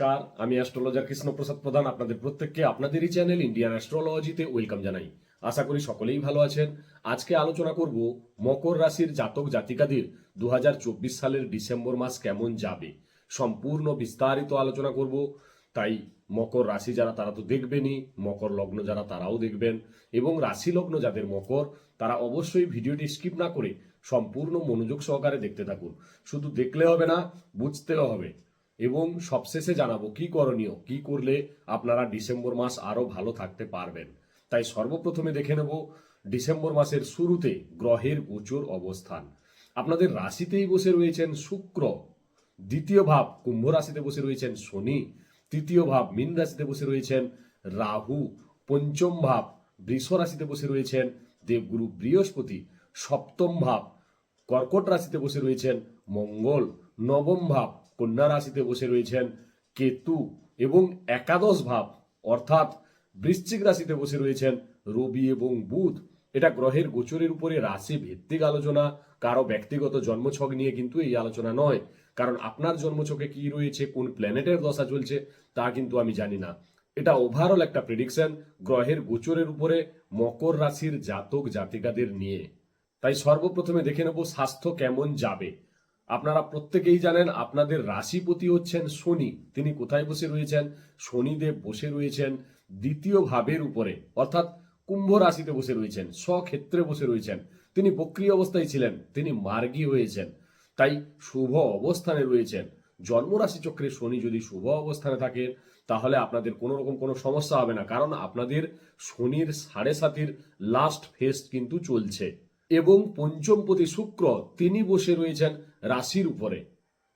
নমস্কার, আমি অ্যাস্ট্রোলজার কৃষ্ণপ্রসাদ প্রধান, আপনাদের প্রত্যেককে আপনাদেরই চ্যানেল ইন্ডিয়ান অ্যাস্ট্রোলজিতে ওয়েলকাম জানাই। আশা করি সকলেই ভালো আছেন। আজকে আলোচনা করব মকর রাশির জাতক জাতিকাদের দু হাজার চব্বিশ সালের ডিসেম্বর মাস কেমন যাবে। সম্পূর্ণ বিস্তারিত আলোচনা করব। তাই মকর রাশি যারা, তারা তো দেখবেনই, মকর লগ্ন যারা, তারাও দেখবেন। এবং রাশি লগ্ন যাদের মকর, তারা অবশ্যই ভিডিওটি স্কিপ না করে সম্পূর্ণ মনোযোগ সহকারে দেখতে থাকুন। শুধু দেখলে হবে না, বুঝতেও হবে। এবং সবশেষে জানাব কি করণীয়, কি করলে আপনারা ডিসেম্বর মাস আরও ভালো থাকতে পারবেন। তাই সর্বপ্রথমে দেখে নেব ডিসেম্বর মাসের শুরুতে গ্রহের গোচর অবস্থান। আপনাদের রাশিতেই বসে রয়েছেন শুক্র, দ্বিতীয় ভাব কুম্ভ রাশিতে বসে রয়েছেন শনি, তৃতীয় ভাব মীন রাশিতে বসে রয়েছেন রাহু, পঞ্চম ভাব বৃষ রাশিতে বসে রয়েছেন দেবগুরু বৃহস্পতি, সপ্তম ভাব কর্কট রাশিতে বসে রয়েছেন মঙ্গল, নবম ভাব কন্যা রাশিতে বসে রয়েছেন কেতু এবং একাদশ ভাব, অর্থাৎ বৃশ্চিক রাশিতে বসে রয়েছেন রবি এবং বুধ। এটা গ্রহের গোচরের উপরে রাশি ভিত্তিক আলোচনা, কারও ব্যক্তিগত জন্মছক নিয়ে কিন্তু এই আলোচনা নয়। কারণ আপনার জন্মছকে কি রয়েছে, কোন প্ল্যানেটের দশা চলছে, তা কিন্তু আমি জানি না। এটা ওভারঅল একটা প্রেডিকশন গ্রহের গোচরের উপরে মকর রাশির জাতক জাতিকাদের নিয়ে। তাই সর্বপ্রথমে দেখে নেব স্বাস্থ্য কেমন যাবে। আপনারা প্রত্যেকেই জানেন আপনাদের রাশিপতি হচ্ছেন শনি। তিনি কোথায় বসে রয়েছেন? শনিদেব বসে রয়েছেন দ্বিতীয় ভাবের উপরে। অর্থাৎ কুম্ভ রাশিতে বসে রয়েছেন, স্বক্ষেত্রে বসে রয়েছেন। তিনি বক্রি অবস্থায় ছিলেন, তিনি মার্গী হয়েছেন, তাই শুভ অবস্থানে রয়েছেন। জন্মরাশি চক্রে শনি যদি শুভ অবস্থানে থাকে, তাহলে আপনাদের কোনো রকম কোনো সমস্যা হবে না, কারণ আপনাদের শনির সাড়ে সাতির লাস্ট ফেস্ট কিন্তু চলছে। এবং পঞ্চমপতি শুক্র, তিনি বসে রয়েছেন রাশির উপরে।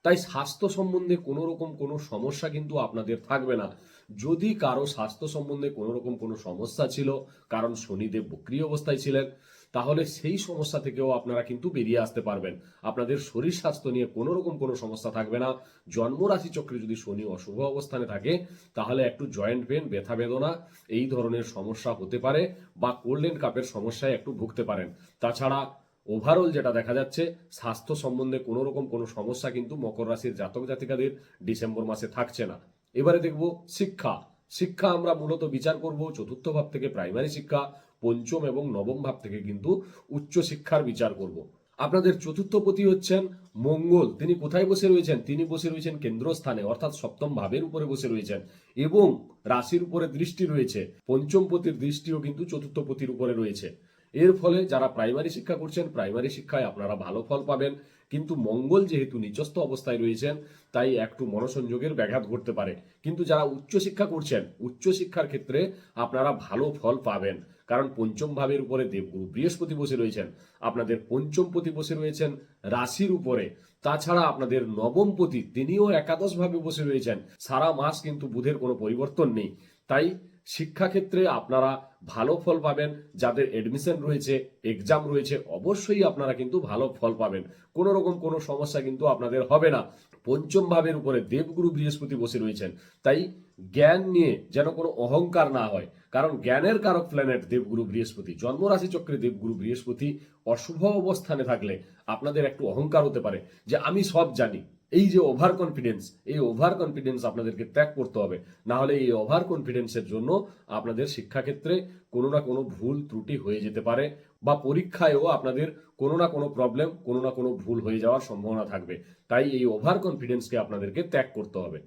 তাই স্বাস্থ্য সম্বন্ধে কোনো রকম কোনো সমস্যা কিন্তু আপনাদের থাকবে না। যদি কারও স্বাস্থ্য সম্বন্ধে কোনো রকম কোনো সমস্যা ছিল, কারণ শনিদেব বক্রি অবস্থায় ছিলেন, তাহলে সেই সমস্যা থেকেও আপনারা কিন্তু বেরিয়ে আসতে পারবেন। আপনাদের শরীর স্বাস্থ্য নিয়ে কোনো রকম কোনো সমস্যা থাকবে না। জন্ম রাশি চক্রে যদি শনি অশুভ অবস্থানে থাকে, তাহলে একটু জয়েন্ট পেন, ব্যথা বেদনা, এই ধরনের সমস্যা হতে পারে বা কোল্ডেন কাপের সমস্যায় একটু ভুগতে পারেন। তাছাড়া ওভারঅল যেটা দেখা যাচ্ছে, স্বাস্থ্য সম্বন্ধে কোনো রকম কোনো সমস্যা কিন্তু মকর রাশির জাতক জাতিকাদের ডিসেম্বর মাসে থাকছে না। এবারে দেখব শিক্ষা। শিক্ষা আমরা মূলত বিচার করব চতুর্থ ভাব থেকে প্রাইমারি শিক্ষা, পঞ্চম এবং নবম ভাব থেকে কিন্তু উচ্চ শিক্ষার বিচার করব। আপনাদের চতুর্থপতি হচ্ছেন মঙ্গল। তিনি কোথায় বসে রয়েছেন? তিনি বসে রয়েছেন কেন্দ্রস্থানে, অর্থাৎ সপ্তম ভাবের উপরে বসে রয়েছেন এবং রাশির উপরে দৃষ্টি রয়েছে। পঞ্চমপতির দৃষ্টিও কিন্তু চতুর্থপতির উপরে রয়েছে। এর ফলে যারা প্রাইমারি শিক্ষা করছেন প্রাইমারি শিক্ষায় আপনারা ভালো ফল পাবেন। কিন্তু মঙ্গল যেহেতু নিচস্থ অবস্থায় রয়েছেন, তাই একটু মনোসংযোগের ব্যাঘাত ঘটতে পারে। কিন্তু যারা উচ্চশিক্ষা করছেন উচ্চশিক্ষার ক্ষেত্রে আপনারা ভালো ফল পাবেন। কারণ পঞ্চম ভাবের উপরে দেবগুরু বৃহস্পতি বসে রয়েছেন। আপনাদের পঞ্চমপতি বসে রয়েছেন রাশির উপরে। তাছাড়া আপনাদের নবমপতি তিনিও একাদশ ভাবে বসে রয়েছেন। সারা মাস কিন্তু বুধের কোনো পরিবর্তন নেই। তাই শিক্ষাক্ষেত্রে আপনারা ভালো ফল পাবেন। যাদের এডমিশন রয়েছে এক্সাম রয়েছে, অবশ্যই আপনারা কিন্তু ভালো ফল পাবেন। কোনো রকম কোনো সমস্যা কিন্তু আপনাদের হবে না। পঞ্চম ভাবের উপরে দেবগুরু বৃহস্পতি বসে রয়েছেন। তাই জ্ঞান নিয়ে যেন কোনো অহংকার না হয়। কারণ জ্ঞানের কারক প্ল্যানেট দেবগুরু বৃহস্পতি। জন্মরাশি চক্রে দেবগুরু বৃহস্পতি অশুভ অবস্থানে থাকলে আপনাদের একটু অহংকার হতে পারে। যে আমি সব জানি। এই যে ওভার কনফিডেন্স এই ওভার কনফিডেন্স আপনাদেরকে ত্যাগ করতে হবে। না হলে এই ওভার কনফিডেন্সের জন্য আপনাদের শিক্ষাক্ষেত্রে কোনো না কোনো ভুল ত্রুটি হয়ে যেতে পারে বা পরীক্ষায়ও আপনাদের কোনো না কোনো প্রবলেম কোনো না কোনো ভুল হয়ে যাওয়ার সম্ভাবনা থাকবে। তাই এই ওভার কনফিডেন্সকে আপনাদেরকে ত্যাগ করতে হবে।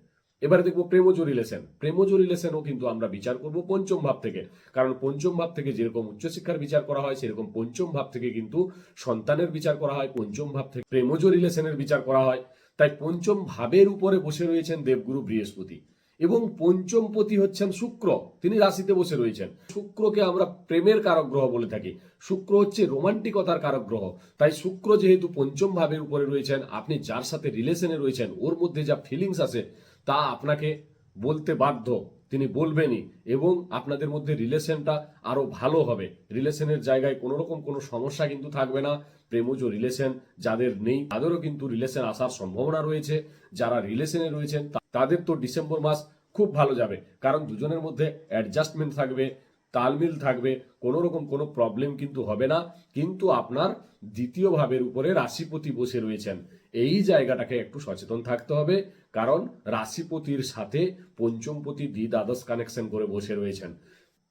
এবারে দেখব প্রেমজ রিলেশন প্রেমজ রিলেশনও কিন্তু আমরা বিচার করব পঞ্চম ভাব থেকে। কারণ পঞ্চম ভাব থেকে যেরকম উচ্চশিক্ষার বিচার করা হয়, সেরকম পঞ্চম ভাব থেকে কিন্তু সন্তানের বিচার করা হয়। পঞ্চম ভাব থেকে প্রেমজ রিলেশনের বিচার করা হয়। তাই পঞ্চম ভাবের উপরে বসে রয়েছেন দেবগুরু বৃহস্পতি এবং পঞ্চমপতি হচ্ছেন শুক্র, তিনি রাশিতে বসে রয়েছেন। শুক্রকে আমরা প্রেমের কারক গ্রহ বলে থাকি। শুক্র হচ্ছে রোমান্টিকতার কারক গ্রহ তাই শুক্র যেহেতু পঞ্চম ভাবের উপরে রয়েছেন, আপনি যার সাথে রিলেশনে রয়েছেন, ওর মধ্যে যা ফিলিংস আছে, তা আপনাকে বলতে বাধ্য। তিনি বলবেনই এবং আপনাদের মধ্যে রিলেশনটা আরও ভালো হবে। রিলেশনের জায়গায় কোনো রকম কোনো সমস্যা কিন্তু থাকবে না। প্রেমজ রিলেশন যাদের নেই, তাদেরও কিন্তু রিলেশন আসার সম্ভাবনা রয়েছে। যারা রিলেশনে রয়েছেন তাদের তো ডিসেম্বর মাস খুব ভালো যাবে। কারণ দুজনের মধ্যে অ্যাডজাস্টমেন্ট থাকবে, তালমিল থাকবে কোনো রকম কোনো প্রবলেম কিন্তু হবে না। কিন্তু আপনার দ্বিতীয় ভাবের উপরে রাশিপতি বসে রয়েছেন। এই জায়গাটাকে একটু সচেতন থাকতে হবে। কারণ রাশিপতির সাথে পঞ্চমপতি দি দ্বাদশ কানেকশন করে বসে রয়েছেন।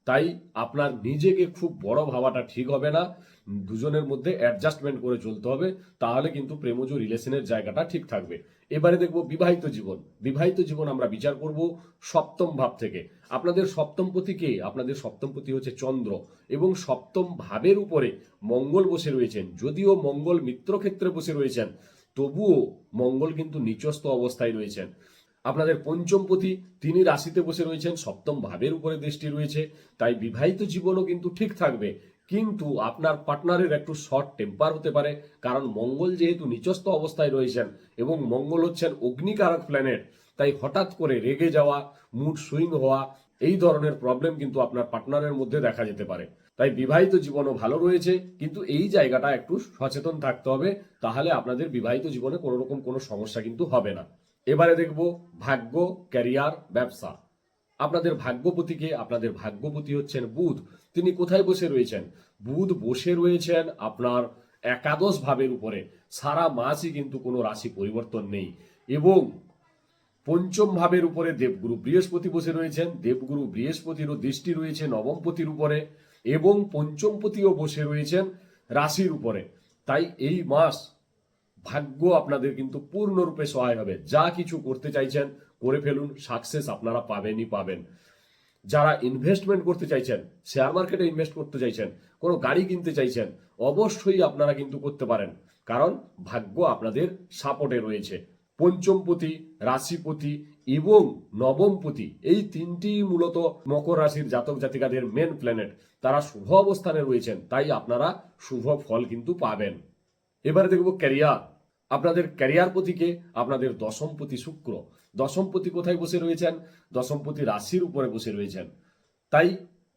তাই আপনার নিজেকে খুব বড় ভাবাটা ঠিক হবে না। দুজনের মধ্যে অ্যাডজাস্টমেন্ট করে চলতে হবে। তাহলে কিন্তু প্রেমজ রিলেশনের জায়গাটা ঠিক থাকবে। এবারে দেখব বিবাহিত জীবন। বিবাহিত জীবন আমরা বিচার করব সপ্তম ভাব থেকে। আপনাদের সপ্তম পতি কে? আপনাদের সপ্তম পতি হচ্ছে চন্দ্র এবং সপ্তম ভাবের উপরে মঙ্গল বসে রয়েছেন। যদিও মঙ্গল মিত্র ক্ষেত্রে বসে রয়েছেন তবুও মঙ্গল কিন্তু নিচস্থ অবস্থায় রয়েছেন। আপনাদের পঞ্চমপতি তিনি রাশিতে বসে রয়েছেন, সপ্তম ভাবের উপরে দৃষ্টি রয়েছে, তাই বিবাহিত জীবনও কিন্তু ঠিক থাকবে। কিন্তু আপনার পার্টনারের একটু শর্ট টেম্পার হতে পারে, কারণ মঙ্গল যেহেতু নিচস্থ অবস্থায় রয়েছেন এবং মঙ্গল হচ্ছেন অগ্নিকারক প্ল্যানেট তাই হঠাৎ করে রেগে যাওয়া মুড সুইং হওয়া, এই ধরনের প্রবলেম কিন্তু আপনার পার্টনারের মধ্যে দেখা যেতে পারে। তাই বিবাহিত জীবনও ভালো রয়েছে, কিন্তু এই জায়গাটা একটু সচেতন থাকতে হবে, তাহলে আপনাদের বিবাহিত জীবনে কোনো রকম কোনো সমস্যা কিন্তু হবে না। এবারে দেখব ভাগ্য, ক্যারিয়ার, ব্যবসা। আপনাদের ভাগ্যপতিকে, আপনাদের ভাগ্যপতি হচ্ছেন বুধ, তিনি কোথায় বসে রয়েছেন? বুধ বসে রয়েছেন আপনার একাদশ ভাবের উপরে, সারা মাসই কিন্তু কোনো রাশি পরিবর্তন নেই। এবং পঞ্চম ভাবের উপরে দেবগুরু বৃহস্পতি বসে রয়েছেন, দেবগুরু বৃহস্পতিরও দৃষ্টি রয়েছে নবমপতির উপরে এবং পঞ্চমপতিও বসে রয়েছেন রাশির উপরে। তাই এই মাস ভাগ্য আপনাদের কিন্তু পূর্ণরূপে সহায় হবে। যা কিছু করতে চাইছেন, করে ফেলুন সাকসেস আপনারা পাবেনই পাবেন। যারা ইনভেস্টমেন্ট করতে চাইছেন শেয়ার মার্কেটে ইনভেস্ট করতে চাইছেন, কোনো গাড়ি কিনতে চাইছেন, অবশ্যই আপনারা কিন্তু করতে পারেন। কারণ ভাগ্য আপনাদের সাপোর্টে রয়েছে। পঞ্চমপতি, রাশিপতি এবং নবমপতি এই তিনটি মূলত মকর রাশির জাতক জাতিকাদের মেন প্ল্যানেট তারা শুভ অবস্থানে রয়েছেন, তাই আপনারা শুভ ফল কিন্তু পাবেন। এবারে দেখব ক্যারিয়ার আপনাদের ক্যারিয়ার পতিকে আপনাদের দশমপতি শুক্র। দশমপতি কোথায় বসে রয়েছেন? দশমপতি রাশির উপরে বসে রয়েছেন। তাই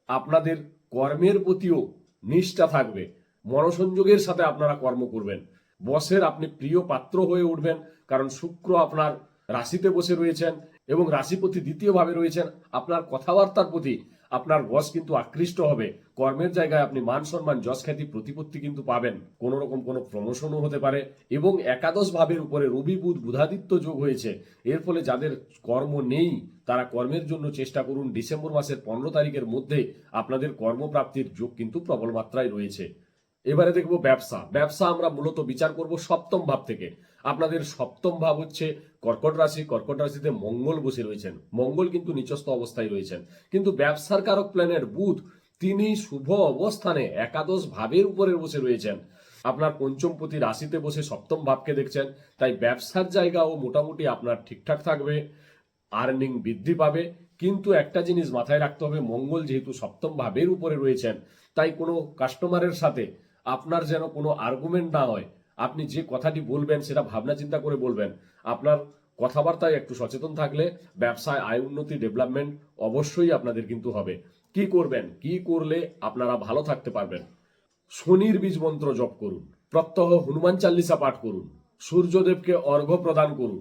আপনাদের কর্মের প্রতিও নিষ্ঠা থাকবে। মনসংযোগের সাথে আপনারা কর্ম করবেন। বসের আপনি প্রিয় পাত্র হয়ে উঠবেন, কারণ শুক্র আপনার রাশিতে বসে রয়েছেন এবং রাশিপতি দ্বিতীয়ভাবে রয়েছেন। আপনার কথাবার্তার প্রতি আপনার বস কিন্তু আকৃষ্ট হবে। কর্মের জায়গায় আপনি মান সম্মান, যশ খ্যাতি, প্রতিপত্তি কিন্তু পাবেন। কোন রকম কোনো প্রমোশনও হতে পারে এবং একাদশ ভাবের উপরে রবি, বুধ, বুধাদিত্য যোগ হয়েছে। এর ফলে যাদের কর্ম নেই, তারা কর্মের জন্য চেষ্টা করুন। ডিসেম্বর মাসের পনেরো তারিখের মধ্যে আপনাদের কর্মপ্রাপ্তির যোগ কিন্তু প্রবল মাত্রায় রয়েছে। এবারে দেখব ব্যবসা। ব্যবসা আমরা মূলত বিচার করব সপ্তম ভাব থেকে। আপনাদের সপ্তম ভাব হচ্ছে কর্কট রাশি। কর্কট রাশিতে মঙ্গল বসে রয়েছেন। মঙ্গল কিন্তু নিচস্থ অবস্থায় রয়েছেন। কিন্তু ব্যবসার কারক প্ল্যানেট বুধ তিনি শুভ অবস্থানে একাদশ ভাবের উপরে বসে রয়েছেন। আপনার পঞ্চমপতি রাশিতে বসে সপ্তম ভাবকে দেখছেন। তাই ব্যবসার জায়গাও মোটামুটি আপনার ঠিকঠাক থাকবে, আর্নিং বৃদ্ধি পাবে। কিন্তু একটা জিনিস মাথায় রাখতে হবে, মঙ্গল যেহেতু সপ্তম ভাবের উপরে রয়েছেন, তাই কোনো কাস্টমারের সাথে আপনার যেন কোনো আর্গুমেন্ট না হয়, আপনি যে কথাটি বলবেন সেটা ভাবনা চিন্তা করে বলবেন, আপনার কথাবার্তায় একটু সচেতন থাকলে ব্যবসায় আয় উন্নতি ডেভেলপমেন্ট অবশ্যই আপনাদের কিন্তু হবে। কি করবেন? কি করলে আপনারা ভালো থাকতে পারবেন? শনির বীজ মন্ত্র জপ করুন, প্রত্যহ হনুমান চাল্লিশা পাঠ করুন, সূর্যদেবকে অর্ঘ্য প্রদান করুন